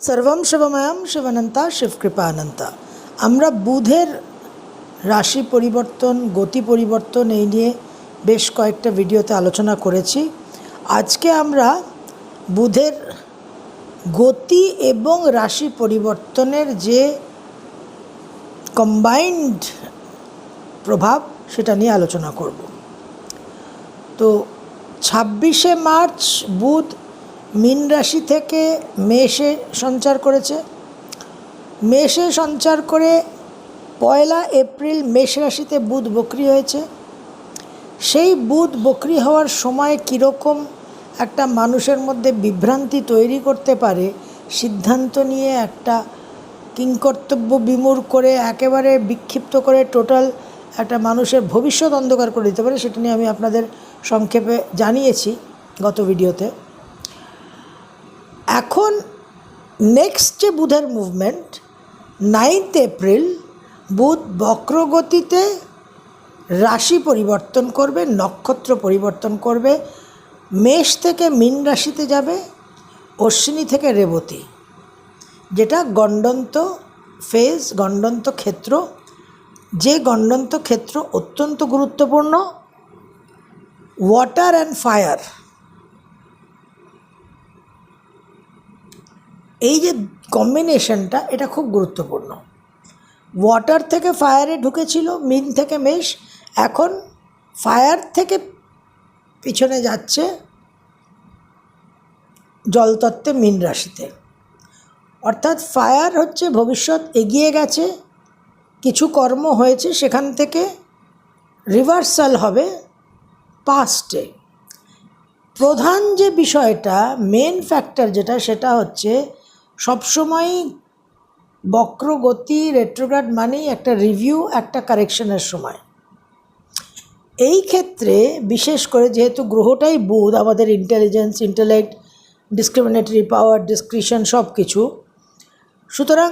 সর্বম শিবময়ম শিবানন্তা শিবকৃপানন্তা আমরা বুধের রাশি পরিবর্তন, গতি পরিবর্তন এই নিয়ে বেশ কয়েকটা ভিডিওতে আলোচনা করেছি। আজকে আমরা বুধের গতি এবং রাশি পরিবর্তনের যে কম্বাইন্ড প্রভাব, সেটা নিয়ে আলোচনা করব। তো ছাব্বিশে মার্চ বুধ মীন রাশি থেকে মেষে সঞ্চার করেছে। মেষে সঞ্চার করে পয়লা এপ্রিল মেষ রাশিতে বুধ বকরি হয়েছে। সেই বুধ বকরি হওয়ার সময় কীরকম একটা মানুষের মধ্যে বিভ্রান্তি তৈরি করতে পারে, সিদ্ধান্ত নিয়ে একটা কিংকর্তব্য বিমূর করে, একেবারে বিক্ষিপ্ত করে টোটাল একটা মানুষের ভবিষ্যৎ অন্ধকার করে দিতে পারে, সেটা নিয়ে আমি আপনাদের সংক্ষেপে জানিয়েছি গত ভিডিওতে। এখন নেক্সট যে বুধের মুভমেন্ট নাইনথ এপ্রিল বুধ বক্রগতিতে রাশি পরিবর্তন করবে, নক্ষত্র পরিবর্তন করবে, মেষ থেকে মীন রাশিতে যাবে, অশ্বিনী থেকে রেবতী। যেটা গণ্ডন্ত ফেজ গণ্ডন্ত ক্ষেত্র, যে গণ্ডন্ত ক্ষেত্র অত্যন্ত গুরুত্বপূর্ণ ওয়াটার অ্যান্ড ফায়ার এই যে কম্বিনেশনটা এটা খুব গুরুত্বপূর্ণ। ওয়াটার থেকে ফায়ারে ঢুকেছিল মিন থেকে মেষ এখন ফায়ার থেকে পিছনে যাচ্ছে জলতত্ত্বে মিন রাশিতে। অর্থাৎ ফায়ার হচ্ছে ভবিষ্যৎ এগিয়ে গেছে, কিছু কর্ম হয়েছে, সেখান থেকে রিভার্সাল হবে পাস্টে প্রধান যে বিষয়টা মেন ফ্যাক্টর যেটা, সেটা হচ্ছে সবসময়ই বক্রগতি রেট্রোগ্রাড মানেই একটা রিভিউ একটা কারেকশনের সময়। এই ক্ষেত্রে, বিশেষ করে যেহেতু গ্রহটাই বুধ, আমাদের intelligence intellect discriminatory power discretion সব কিছু সুতরাং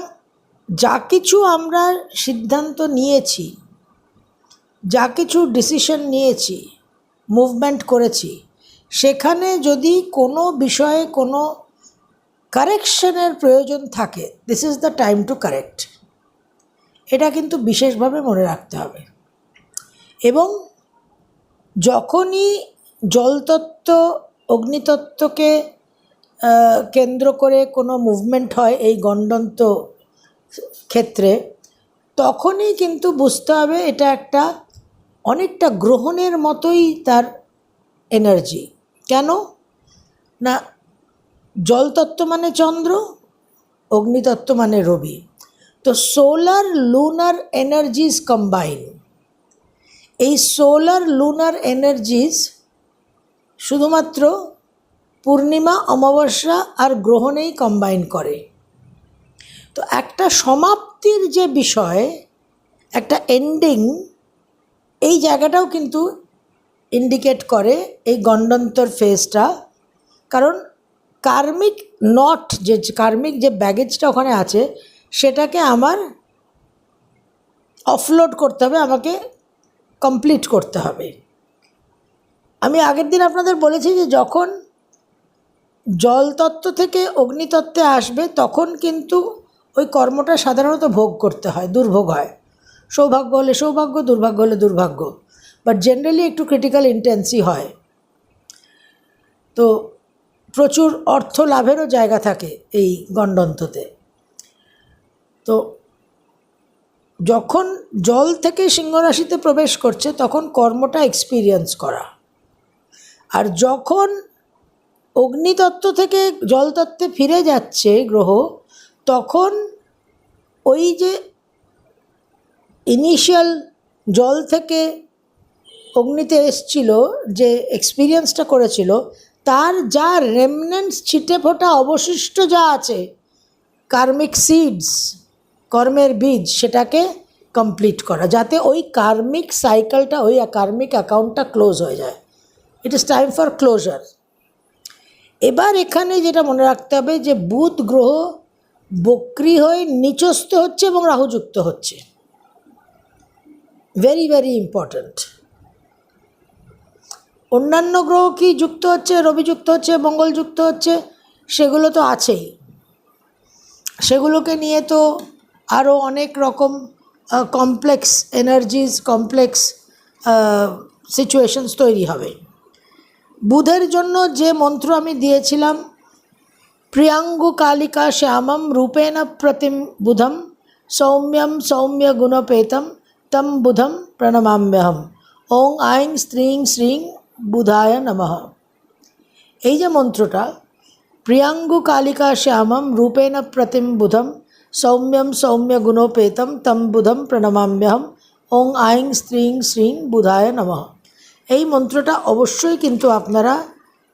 যা কিছু আমরা সিদ্ধান্ত নিয়েছি, যা কিছু ডিসিশন নিয়েছি মুভমেন্ট করেছি, সেখানে যদি কোনো বিষয়ে কোনো কারেকশনের প্রয়োজন থাকে। This is the time to correct এটা কিন্তু বিশেষভাবে মনে রাখতে হবে। এবং যখনই জলতত্ত্ব, অগ্নিতত্ত্বকে কেন্দ্র করে কোনো মুভমেন্ট হয় এই গণ্ডন্ত ক্ষেত্রে, তখনই কিন্তু বুঝতে হবে এটা একটা অনেকটা গ্রহণের মতোই তার এনার্জি কেন? না জলতত্ত্ব মানে চন্দ্র, অগ্নিতত্ত্ব মানে রবি। তো সোলার লুনার এনার্জিজ কম্বাইন। এই সোলার লুনার এনার্জিজ শুধুমাত্র পূর্ণিমা, অমাবস্যা আর গ্রহণেই কম্বাইন করে। তো একটা সমাপ্তির যে বিষয়, একটা এন্ডিং এই জায়গাটাও কিন্তু ইন্ডিকেট করে এই গণ্ডন্তর ফেজটা কারণ কার্মিক নট যে কার্মিক যে ব্যাগেজটা ওখানে আছে, সেটাকে আমার অফলোড করতে হবে, আমাকে কমপ্লিট করতে হবে। আমি আগের দিন আপনাদের বলেছি যে যখন জলতত্ত্ব থেকে অগ্নিতত্ত্বে আসবে, তখন কিন্তু ওই কর্মটা সাধারণত ভোগ করতে হয়, দুর্ভোগ হয়। সৌভাগ্য হলে সৌভাগ্য, দুর্ভাগ্য হলে দুর্ভাগ্য। বাট জেনারেলি একটু ক্রিটিক্যাল ইন্টেন্সই হয়। তো প্রচুর অর্থ লাভেরও জায়গা থাকে এই গণ্ডন্ততে তো যখন জল থেকে সিংহরাশিতে প্রবেশ করছে, তখন কর্মটা এক্সপিরিয়েন্স করা। আর যখন অগ্নিতত্ত্ব থেকে জলতত্ত্বে ফিরে যাচ্ছে গ্রহ, তখন ওই যে ইনিশিয়াল জল থেকে অগ্নিতে এসছিল যে এক্সপিরিয়েন্সটা করেছিল তার যা রেমনেন্টস ছিটে ফোটা অবশিষ্ট যা আছে কার্মিক সিডস কর্মের বীজ, সেটাকে কমপ্লিট করা, যাতে ওই কার্মিক সাইকেলটা ওই কার্মিক অ্যাকাউন্টটা ক্লোজ হয়ে যায়। It is time for closure এবার এখানে যেটা মনে রাখতে হবে যে, বুধ গ্রহ বক্রি হয়ে নিচস্থ হচ্ছে এবং রাহুযুক্ত হচ্ছে। ভেরি ভেরি ইম্পর্ট্যান্ট অন্যান্য গ্রহ কি যুক্ত হচ্ছে? রবি যুক্ত হচ্ছে, মঙ্গল যুক্ত হচ্ছে, সেগুলো তো আছেই। সেগুলোকে নিয়ে তো আরও অনেক রকম কমপ্লেক্স এনার্জিস কমপ্লেক্স সিচুয়েশনস তৈরি হবে। বুধের জন্য যে মন্ত্র আমি দিয়েছিলাম, প্রিয়াঙ্গু কালিকা শ্যামম রূপেণ প্রতিম বুধম, সৌম্যম সৌম্য গুণপেতম তম বুধম প্রণমাম্যহম। ওং আইং স্ত্রীং শ্রিং বুধায় নমঃ। এই যে মন্ত্রটা, প্রিয়াঙ্গু কালিকা শ্যামম রূপেণ প্রতিম বুধম, সৌম্যম সৌম্য গুণোপেতম তম বুধম প্রণমাম্যহম, ওং আইং স্ত্রীং শ্রীং বুধায় নমঃ। এই মন্ত্রটা অবশ্যই কিন্তু আপনারা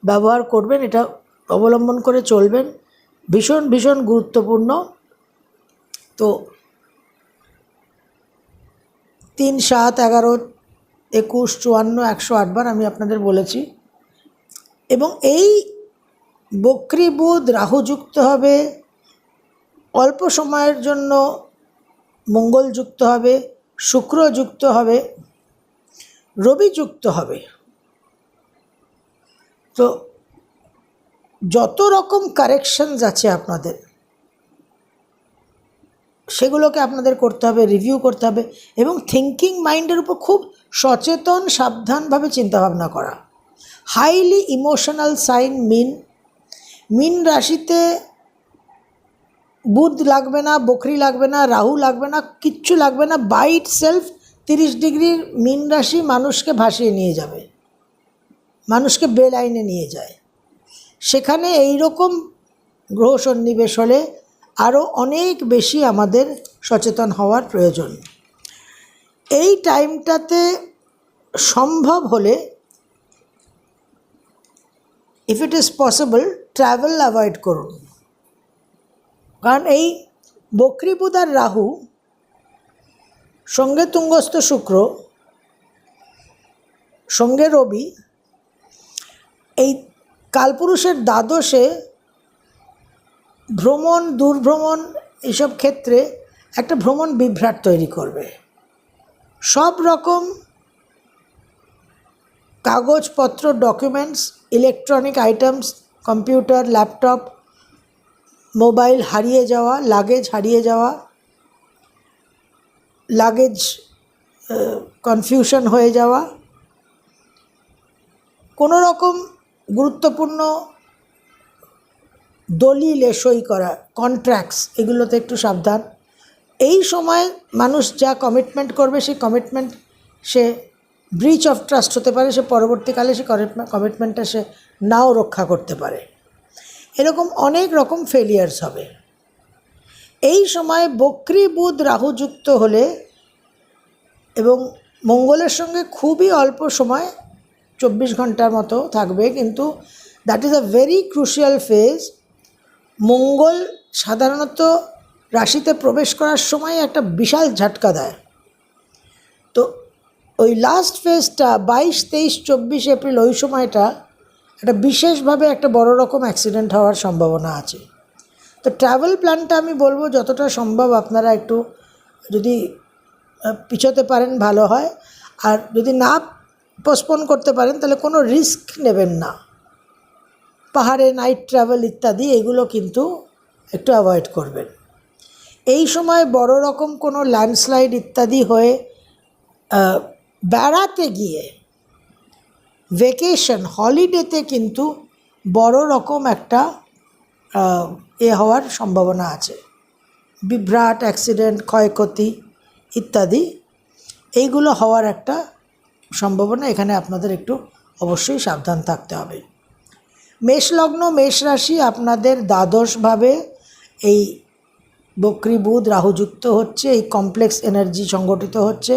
ব্যবহার করবেন, এটা অবলম্বন করে চলবেন। ভীষণ ভীষণ গুরুত্বপূর্ণ। তো তিন সাত এগারো একুশ, চুয়ান্ন, একশো আটবার আমি আপনাদের বলেছি। এবং এই বক্রি বুধ রাহু যুক্ত হবে, অল্প সময়ের জন্য মঙ্গল যুক্ত হবে শুক্র যুক্ত হবে রবি যুক্ত হবে। তো যত রকম কারেকশনস আছে আপনাদের, সেগুলোকে আপনাদের করতে হবে রিভিউ করতে হবে এবং থিঙ্কিং মাইন্ডের উপর খুব সচেতন, সাবধানভাবে চিন্তাভাবনা করা। হাইলি ইমোশনাল সাইন মিন মিন রাশিতে বুধ লাগবে না, বকরি লাগবে না, রাহু লাগবে না, কিচ্ছু লাগবে না বাইট সেলফ তিরিশ ডিগ্রির মিন রাশি মানুষকে ভাসিয়ে নিয়ে যাবে। মানুষকে বেলাইনে নিয়ে যায়। সেখানে এই রকম গ্রহ সন্নিবেশ হলে আরও অনেক বেশি আমাদের সচেতন হওয়ার প্রয়োজন। এই টাইমটাতে সম্ভব হলে if it is possible travel avoid করুন। কারণ এই বকরি বুধ আর রাহু সঙ্গে তুঙ্গস্থ শুক্র, সঙ্গে রবি, এই কালপুরুষের দ্বাদশে ভ্রমণ, দূরভ্রমণ এইসব ক্ষেত্রে একটা ভ্রমণ বিভ্রাট তৈরি করবে। সব রকম কাগজপত্র documents electronic items computer laptop mobile হারিয়ে যাওয়া লাগেজ হারিয়ে যাওয়া লাগেজ কনফিউশন হয়ে যাওয়া, কোনো রকম গুরুত্বপূর্ণ দলিলে সই করা কন্ট্রাক্টস এগুলোতে একটু সাবধান। এই সময় মানুষ যা কমিটমেন্ট করবে, সেই কমিটমেন্ট সে ব্রিচ অফ ট্রাস্ট হতে পারে, সে পরবর্তীকালে সে কমিটমেন্টটা সে নাও রক্ষা করতে পারে। এরকম অনেক রকম ফেলিয়ার্স হবে। এই সময় বক্রি বুধ রাহুযুক্ত হলে এবং মঙ্গলের সঙ্গে খুবই অল্প সময়, চব্বিশ ঘণ্টার মতো থাকবে, কিন্তু that is a very crucial phase মঙ্গল সাধারণত রাশিতে প্রবেশ করার সময় একটা বিশাল ঝাটকা দেয়। তো ওই লাস্ট ফেজটা বাইশ, তেইশ, চব্বিশ এপ্রিল ওই সময়টা একটা বিশেষভাবে একটা বড় রকম অ্যাক্সিডেন্ট হওয়ার সম্ভাবনা আছে। তো ট্রাভেল প্ল্যানটা আমি বলব যতটা সম্ভব আপনারা একটু যদি পিছোতে পারেন ভালো হয়। আর যদি না পোস্টপোন করতে পারেন তাহলে কোনো রিস্ক নেবেন না। পাহাড়ে নাইট ট্রাভেল ইত্যাদি এগুলো কিন্তু একটু অ্যাভয়েড করবেন। এই সময় বড় রকম কোনো ল্যান্ডস্লাইড ইত্যাদি হয়ে বেড়াতে গিয়ে ভেকেশন হলিডেতে কিন্তু বড় রকম একটা এ হওয়ার সম্ভাবনা আছে। বিভ্রাট অ্যাক্সিডেন্ট ক্ষয়ক্ষতি ইত্যাদি, এইগুলো হওয়ার একটা সম্ভাবনা এখানে আপনাদের একটু অবশ্যই সাবধান থাকতে হবে। মেষলগ্ন মেষ রাশি আপনাদের দ্বাদশভাবে এই বক্রি বুধ রাহুযুক্ত হচ্ছে, এই কমপ্লেক্স এনার্জি সংগঠিত হচ্ছে।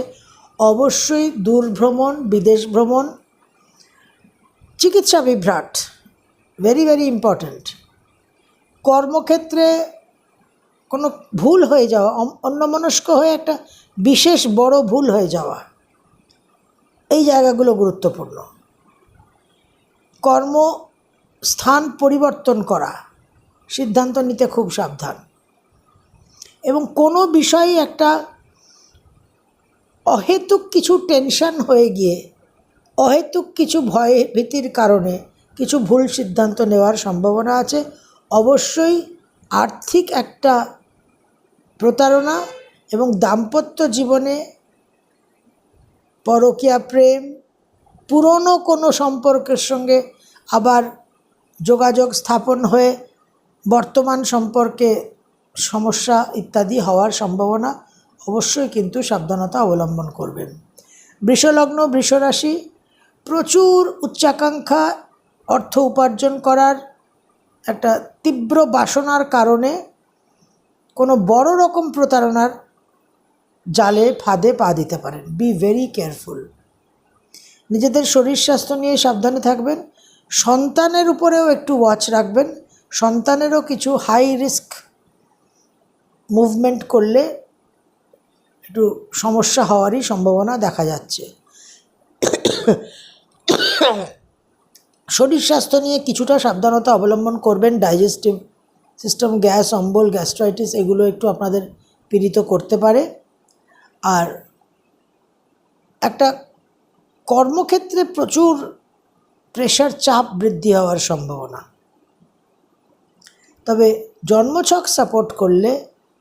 অবশ্যই দূর ভ্রমণ বিদেশ ভ্রমণ চিকিৎসা বিভ্রাট ভেরি ভেরি ইম্পর্ট্যান্ট কর্মক্ষেত্রে কোনো ভুল হয়ে যাওয়া অন্যমনস্ক হয়ে একটা বিশেষ বড় ভুল হয়ে যাওয়া, এই জায়গাগুলো গুরুত্বপূর্ণ। কর্ম স্থান পরিবর্তন করা, সিদ্ধান্ত নিতে খুব সাবধান। এবং কোনো বিষয়ে একটা অহেতুক কিছু টেনশন হয়ে গিয়ে, অহেতুক কিছু ভয় ভীতির কারণে কিছু ভুল সিদ্ধান্ত নেওয়ার সম্ভাবনা আছে। অবশ্যই আর্থিক একটা প্রতারণা এবং দাম্পত্য জীবনে পরকীয়া প্রেম, পুরনো কোনো সম্পর্কের সঙ্গে আবার যোগাযোগ স্থাপন হয়ে বর্তমান সম্পর্কে সমস্যা ইত্যাদি হওয়ার সম্ভাবনা অবশ্যই কিন্তু সাবধানতা অবলম্বন করবেন। বৃষলগ্ন বৃষরাশি, প্রচুর উচ্চাকাঙ্ক্ষা, অর্থ উপার্জন করার একটা তীব্র বাসনার কারণে কোনো বড় রকম প্রতারণার জালে ফাঁদে পা দিতে পারেন। বি ভেরি কেয়ারফুল নিজেদের শরীর স্বাস্থ্য নিয়ে সাবধানে থাকবেন। সন্তানের উপরেও একটু ওয়াচ রাখবেন। সন্তানেরও কিছু হাই রিস্ক মুভমেন্ট করলে একটু সমস্যা হওয়ারই সম্ভাবনা দেখা যাচ্ছে। শরীর স্বাস্থ্য নিয়ে কিছুটা সাবধানতা অবলম্বন করবেন ডাইজেস্টিভ সিস্টেম গ্যাস, অম্বল গ্যাস্ট্রাইটিস এগুলো একটু আপনাদের পীড়িত করতে পারে। আর একটা কর্মক্ষেত্রে প্রচুর প্রেশার চাপ বৃদ্ধি হওয়ার সম্ভাবনা। তবে জন্মছক সাপোর্ট করলে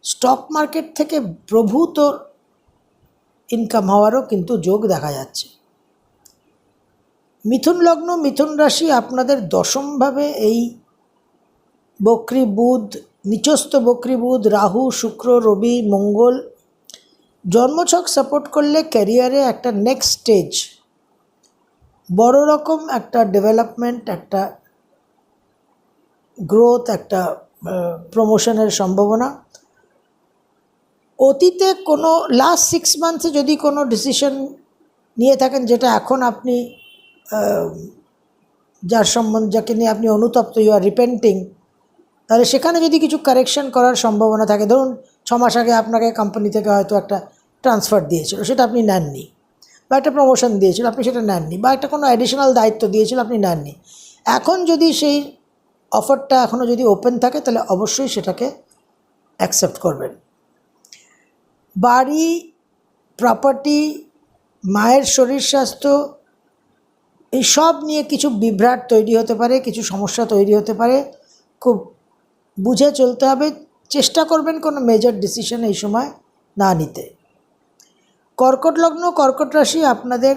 স্টক মার্কেট থেকে প্রভূত ইনকাম হওয়ারও কিন্তু যোগ দেখা যাচ্ছে। মিথুন লগ্ন, মিথুন রাশি আপনাদের দশমভাবে এই বক্রী বুধ, নিচস্থ বক্রী বুধ, রাহু, শুক্র, রবি, মঙ্গল, জন্মছক সাপোর্ট করলে ক্যারিয়ারে একটা নেক্সট স্টেজ বড় রকম একটা ডেভেলপমেন্ট একটা গ্রোথ একটা প্রমোশনের সম্ভাবনা। অতীতে কোনো লাস্ট সিক্স মান্থসে যদি কোনো ডিসিশন নিয়ে থাকেন যেটা এখন আপনি যার সম্বন্ধে, যাকে নিয়ে আপনি অনুতপ্ত ইউ আর রিপেন্টিং তাহলে সেখানে যদি কিছু কারেকশন করার সম্ভাবনা থাকে, ধরুন ছ মাস আগে আপনাকে কোম্পানি থেকে হয়তো একটা ট্রান্সফার দিয়েছিল, সেটা আপনি নেননি, বা একটা প্রমোশন দিয়েছিল, আপনি সেটা নেননি, বা একটা কোনো অ্যাডিশনাল দায়িত্ব দিয়েছিল, আপনি নেননি, এখন যদি সেই অফারটা এখনও যদি ওপেন থাকে, তাহলে অবশ্যই সেটাকে অ্যাকসেপ্ট করবেন। বাড়ি প্রপার্টি মায়ের শরীর স্বাস্থ্য এই সব নিয়ে কিছু বিভ্রাট তৈরি হতে পারে, কিছু সমস্যা তৈরি হতে পারে। খুব বুঝে চলতে হবে, চেষ্টা করবেন কোনো মেজর ডিসিশন এই সময় না নিতে। কর্কট লগ্ন, কর্কট রাশি আপনাদের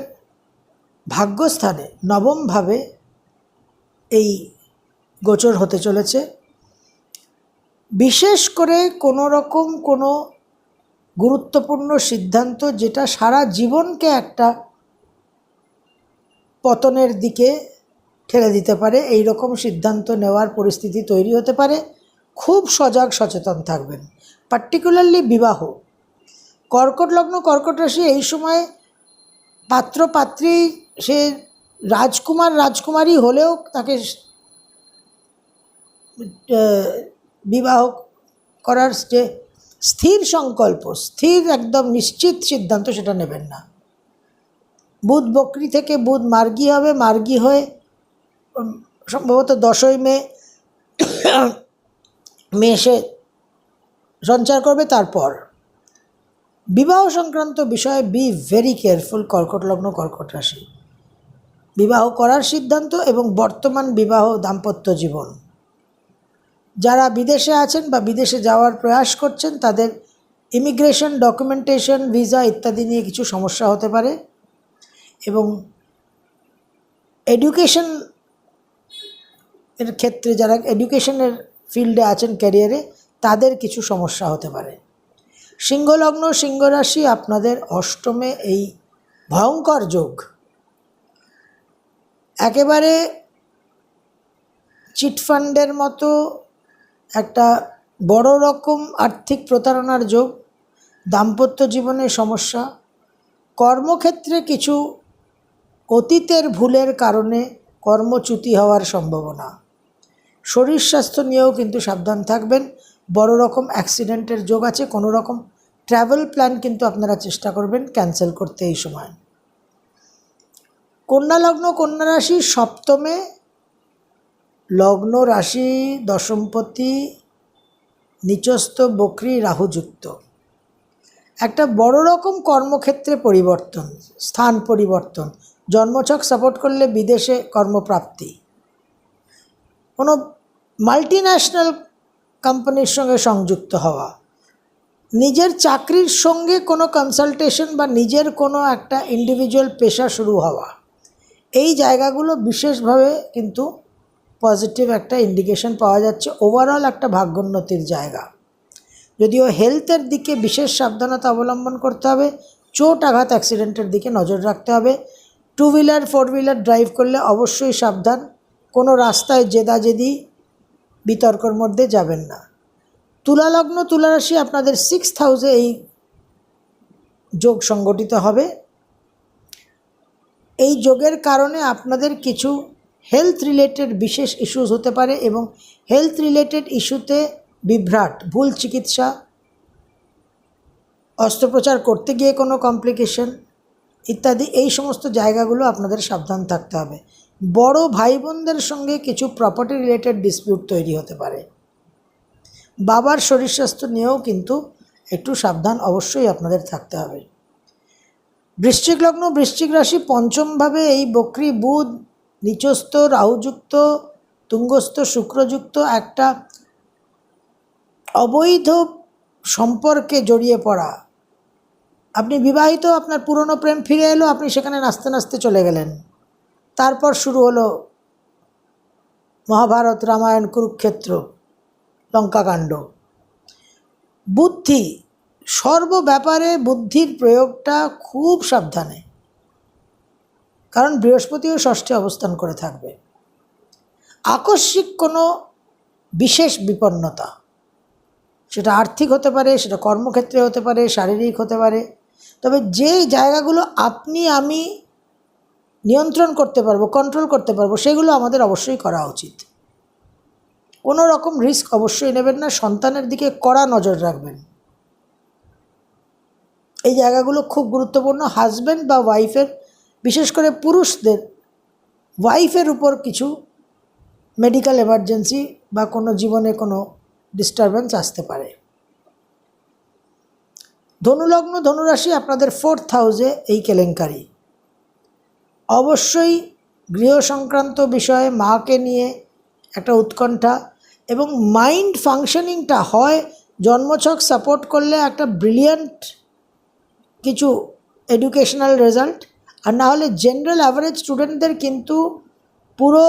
ভাগ্যস্থানে নবমভাবে এই গোচর হতে চলেছে। বিশেষ করে কোনো রকম কোনো গুরুত্বপূর্ণ সিদ্ধান্ত যেটা সারা জীবনকে একটা পতনের দিকে ঠেলে দিতে পারে এই রকম সিদ্ধান্ত নেওয়ার পরিস্থিতি তৈরি হতে পারে। খুব সজাগ সচেতন থাকবেন। পার্টিকুলারলি বিবাহ। কর্কট লগ্ন, কর্কট রাশি এই সময় পাত্র পাত্রী সে রাজকুমার, রাজকুমারী হলেও তাকে বিবাহ করার যে স্থির সংকল্প, স্থির একদম নিশ্চিত সিদ্ধান্ত সেটা নেবেন না। বুধ বকরি থেকে বুধ মার্গী হবে, মার্গী হয়ে সম্ভবত দশই মে মেষে সঞ্চার করবে। তারপর বিবাহ সংক্রান্ত বিষয়ে বি ভেরি কেয়ারফুল কর্কট লগ্ন, কর্কট রাশি। বিবাহ করার সিদ্ধান্ত এবং বর্তমান বিবাহ দাম্পত্য জীবন। যারা বিদেশে আছেন বা বিদেশে যাওয়ার প্রয়াস করছেন, তাদের ইমিগ্রেশন ডকুমেন্টেশন ভিসা ইত্যাদি নিয়ে কিছু সমস্যা হতে পারে এবং এডুকেশন এর ক্ষেত্রে যারা এডুকেশনের ফিল্ডে আছেন ক্যারিয়ারে তাদের কিছু সমস্যা হতে পারে। সিংহলগ্ন সিংহরাশি আপনাদের অষ্টমে এই ভয়ঙ্কর যোগ। একেবারে চিটফান্ডের মতো একটা বড় রকম আর্থিক প্রতারণার যোগ, দাম্পত্য জীবনে সমস্যা, কর্মক্ষেত্রে কিছু অতীতের ভুলের কারণে কর্মচ্যুতি হওয়ার সম্ভাবনা। শরীর স্বাস্থ্য নিয়েও কিন্তু সাবধান থাকবেন। বড় রকম অ্যাক্সিডেন্টের যোগ আছে, কোনো রকম ট্রাভেল প্ল্যান কিন্তু আপনারা চেষ্টা করবেন ক্যান্সেল করতে এই সময়। কন্যা লগ্ন, কন্যা রাশি সপ্তমে লগ্ন রাশি দশমপতি নিচস্থ বকরি রাহুযুক্ত। একটা বড় রকম কর্মক্ষেত্রে পরিবর্তন, স্থান পরিবর্তন, জন্মছক সাপোর্ট করলে বিদেশে কর্মপ্রাপ্তি। কোনো মাল্টি ন্যাশনাল কোম্পানির সঙ্গে সংযুক্ত হওয়া, নিজের চাকরির সঙ্গে কোনো কনসালটেশন বা নিজের কোনো একটা ইন্ডিভিজুয়াল পেশা শুরু হওয়া, এই জায়গাগুলো বিশেষভাবে কিন্তু পজিটিভ একটা ইন্ডিকেশন পাওয়া যাচ্ছে ওভারঅল একটা ভাগ্যোন্নতির জায়গা। যদিও হেলথের দিকে বিশেষ সাবধানতা অবলম্বন করতে হবে, চোট আঘাত অ্যাক্সিডেন্টের দিকে নজর রাখতে হবে। Two wheeler four wheeler drive করলে অবশ্যই সাবধান, কোনো রাস্তায় জেদাজেদি বিতর্কর মধ্যে যাবেন না। তুলালগ্ন তুলারাশি আপনাদের সিক্স হাউসে এই যোগ সংগঠিত হবে। এই যোগের কারণে আপনাদের কিছু হেলথ রিলেটেড বিশেষ ইস্যুস হতে পারে এবং হেলথ রিলেটেড ইস্যুতে বিভ্রাট, ভুল চিকিৎসা, অস্ত্রোপচার করতে গিয়ে কোনো কমপ্লিকেশন ইত্যাদি, এই সমস্ত জায়গাগুলো আপনাদের সাবধান থাকতে হবে। বড় ভাই বোনদের সঙ্গে কিছু প্রপার্টি রিলেটেড ডিসপিউট তৈরি হতে পারে। বাবার শরীর স্বাস্থ্য নিয়েও কিন্তু একটু সাবধান অবশ্যই আপনাদের থাকতে হবে। বৃশ্চিক লগ্ন, বৃশ্চিক রাশি পঞ্চমভাবে এই বক্রী বুধ নিচস্থ, রাহুযুক্ত, তুঙ্গস্থ, শুক্রযুক্ত একটা অবৈধ সম্পর্কে জড়িয়ে পড়া। আপনি বিবাহিত, আপনার পুরনো প্রেম ফিরে এলো, আপনি সেখানে নাচতে নাচতে চলে গেলেন। তারপর শুরু হলো মহাভারত, রামায়ণ, কুরুক্ষেত্র, লঙ্কাকাণ্ড। বুদ্ধি সর্ব ব্যাপারে বুদ্ধির প্রয়োগটা খুব সাবধানে। কারণ বৃহস্পতিও ষষ্ঠে অবস্থান করে থাকবে। আকস্মিক কোনো বিশেষ বিপন্নতা, সেটা আর্থিক হতে পারে, সেটা কর্মক্ষেত্রে হতে পারে, শারীরিক হতে পারে, তবে যে জায়গাগুলো আপনি, আমি নিয়ন্ত্রণ করতে পারব কন্ট্রোল করতে পারব, সেগুলো আমাদের অবশ্যই করা উচিত। কোনো রকম রিস্ক অবশ্যই নেবেন না, সন্তানের দিকে কড়া নজর রাখবেন। এই জায়গাগুলো খুব গুরুত্বপূর্ণ হাজব্যান্ড বা ওয়াইফের বিশেষ করে পুরুষদের ওয়াইফের উপর কিছু মেডিকেল এমার্জেন্সি বা কোনো জীবনে কোনো ডিস্টারবেন্স আসতে পারে। ধনুলগ্ন ধনুরাশি আপনাদের ফোর্থ হাউসে এই কেলেঙ্কারি। অবশ্যই গৃহ সংক্রান্ত বিষয়ে মাকে নিয়ে একটা উৎকণ্ঠা এবং মাইন্ড ফাংশনিংটা হয়, জন্মছক সাপোর্ট করলে একটা ব্রিলিয়ান্ট কিছু এডুকেশনাল রেজাল্ট আর না হলে জেনারেল অ্যাভারেজ স্টুডেন্টদের কিন্তু পুরো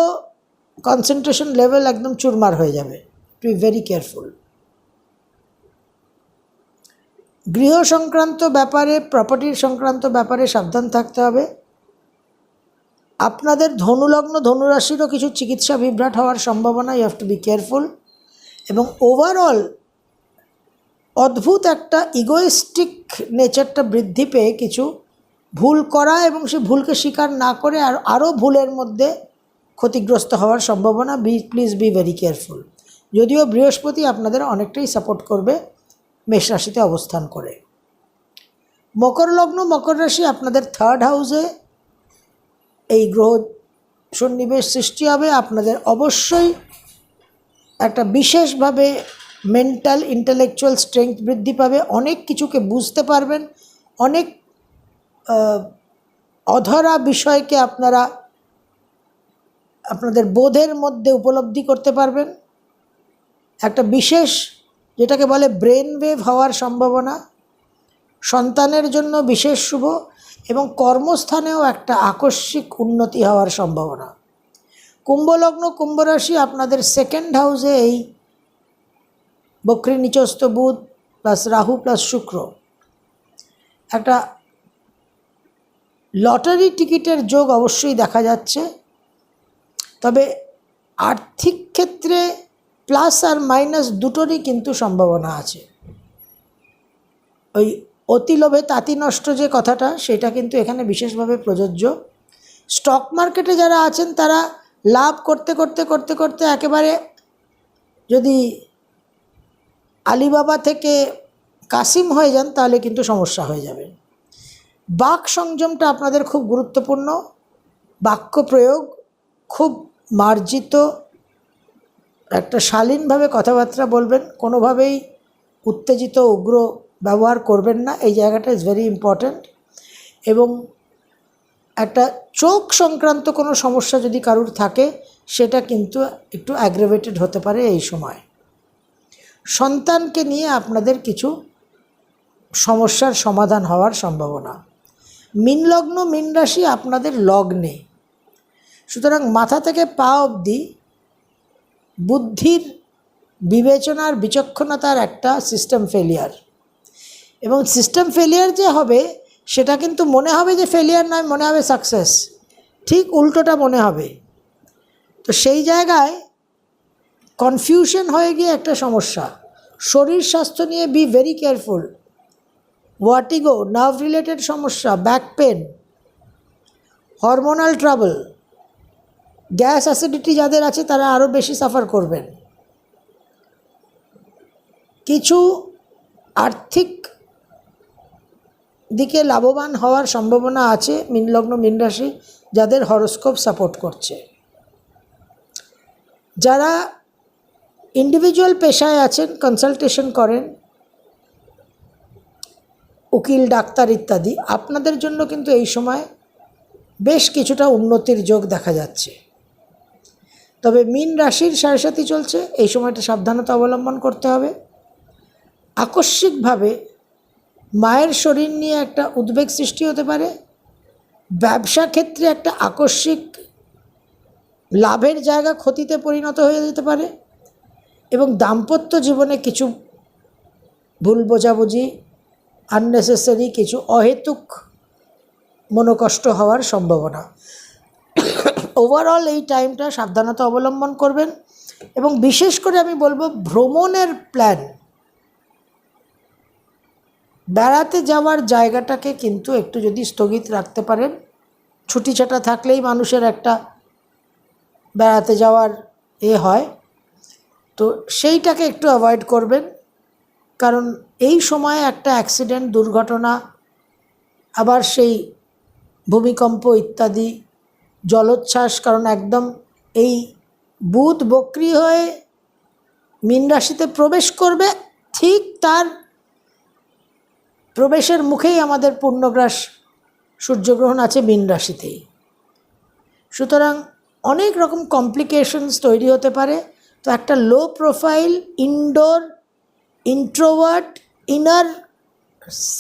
কনসেন্ট্রেশন লেভেল একদম চুরমার হয়ে যাবে। টু ভেরি কেয়ারফুল গৃহ সংক্রান্ত ব্যাপারে প্রপার্টির সংক্রান্ত ব্যাপারে সাবধান থাকতে হবে। আপনাদের ধনুলগ্ন ধনুরাশিরও কিছু চিকিৎসা বিভ্রাট হওয়ার সম্ভাবনা you have to be careful এবং ওভারঅল অদ্ভুত একটা ইগোয়েস্টিক নেচারটা বৃদ্ধি পেয়ে কিছু ভুল করা এবং সে ভুলকে স্বীকার না করে আর আরও ভুলের মধ্যে ক্ষতিগ্রস্ত হওয়ার সম্ভাবনা be please be very careful যদিও বৃহস্পতি আপনাদের অনেকটাই সাপোর্ট করবে মেষ রাশিতে অবস্থান করে। মকর লগ্ন, মকর রাশি আপনাদের থার্ড হাউসে এই গ্রহ সন্নিবেশ সৃষ্টি হবে। আপনাদের অবশ্যই একটা বিশেষভাবে মেন্টাল ইন্টেলেকচুয়াল স্ট্রেংথ বৃদ্ধি পাবে। অনেক কিছুকে বুঝতে পারবেন, অনেক অধরা বিষয়কে আপনারা আপনাদের বোধের মধ্যে উপলব্ধি করতে পারবেন। একটা বিশেষ যেটাকে বলে ব্রেন ওয়েভ হওয়ার সম্ভাবনা, সন্তানের জন্য বিশেষ শুভ এবং কর্মস্থানেও একটা আকস্মিক উন্নতি হওয়ার সম্ভাবনা। কুম্ভলগ্ন কুম্ভরাশি আপনাদের সেকেন্ড হাউসে এই বক্রী নিচস্থ বুধ প্লাস রাহু প্লাস শুক্র। একটা লটারি টিকিটের যোগ অবশ্যই দেখা যাচ্ছে। তবে আর্থিক ক্ষেত্রে প্লাস আর মাইনাস দুটোরই কিন্তু সম্ভাবনা আছে। ওই অতি লোভে তাঁতি নষ্ট যে কথাটা, সেটা কিন্তু এখানে বিশেষভাবে প্রযোজ্য। স্টক মার্কেটে যারা আছেন, তারা লাভ করতে করতে করতে করতে একেবারে যদি আলিবাবা থেকে কাসিম হয়ে যান, তাহলে কিন্তু সমস্যা হয়ে যাবে। বাক সংযমটা আপনাদের খুব গুরুত্বপূর্ণ। বাক্য প্রয়োগ খুব মার্জিত। একটা শালীনভাবে কথাবার্তা বলবেন, কোনোভাবেই উত্তেজিত, উগ্র ব্যবহার করবেন না। এই জায়গাটা ইজ ভেরি ইম্পর্ট্যান্ট এবং একটা চোখ সংক্রান্ত কোনো সমস্যা যদি কারুর থাকে, সেটা কিন্তু একটু অ্যাগ্রেভেটেড হতে পারে এই সময়। সন্তানকে নিয়ে আপনাদের কিছু সমস্যার সমাধান হওয়ার সম্ভাবনা। মিন লগ্ন, মিন রাশি আপনাদের লগ্নে। সুতরাং মাথা থেকে পা অবধি বুদ্ধির বিবেচনার, বিচক্ষণতার একটা সিস্টেম ফেলিয়ার এবং সিস্টেম ফেলিয়ার যে হবে, সেটা কিন্তু মনে হবে যে ফেলিয়ার নয়, মনে হবে সাকসেস ঠিক উল্টোটা মনে হবে। তো সেই জায়গায় কনফিউশন হয়ে গিয়ে একটা সমস্যা। শরীর স্বাস্থ্য নিয়ে be very careful vertigo nerve related সমস্যা back pain hormonal trouble gas acidity যাদের আছে তারা আরও বেশি সাফার করবেন। কিছু আর্থিক দিকে লাভবান হওয়ার সম্ভাবনা আছে মিনলগ্ন মিন রাশি যাদের হরস্কোপ সাপোর্ট করছে। যারা ইন্ডিভিজুয়াল পেশায় আছেন কনসালটেশন করেন উকিল, ডাক্তার ইত্যাদি, আপনাদের জন্য কিন্তু এই সময় বেশ কিছুটা উন্নতির যোগ দেখা যাচ্ছে। তবে মিন রাশির সাথী চলছে, এই সময়টা সাবধানতা অবলম্বন করতে হবে। আকস্মিকভাবে মায়ের শরীর নিয়ে একটা উদ্বেগ সৃষ্টি হতে পারে। ব্যবসা ক্ষেত্রে একটা আকস্মিক লাভের জায়গা ক্ষতিতে পরিণত হয়ে যেতে পারে এবং দাম্পত্য জীবনে কিছু ভুল বোঝাবুঝি আননেসেসারি কিছু অহেতুক মনোকষ্ট হওয়ার সম্ভাবনা। ওভারঅল এই টাইমটা সাবধানতা অবলম্বন করবেন এবং বিশেষ করে আমি বলব ভ্রমণের প্ল্যান বেড়াতে যাওয়ার জায়গাটাকে কিন্তু একটু যদি স্থগিত রাখতে পারেন। ছুটি ছাটা থাকলেই মানুষের একটা বেড়াতে যাওয়ার এ হয়। তো সেইটাকে একটু অ্যাভয়েড করবেন। কারণ এই সময়ে একটা অ্যাক্সিডেন্ট দুর্ঘটনা, আবার সেই ভূমিকম্প ইত্যাদি, জলোচ্ছ্বাস, কারণ একদম এই বুধ বক্রি হয়ে মীন রাশিতে প্রবেশ করবে, ঠিক তার প্রবেশের মুখেই আমাদের পূর্ণগ্রাস সূর্যগ্রহণ আছে মীন রাশিতেই। সুতরাং অনেক রকম কমপ্লিকেশনস তৈরি হতে পারে। তো একটা low profile indoor introvert inner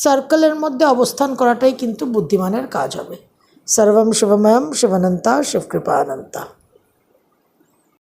সার্কেলের মধ্যে অবস্থান করাটাই কিন্তু বুদ্ধিমানের কাজ হবে। সর্বম শুভময়ম শিবানন্তা শিবকৃপানন্তা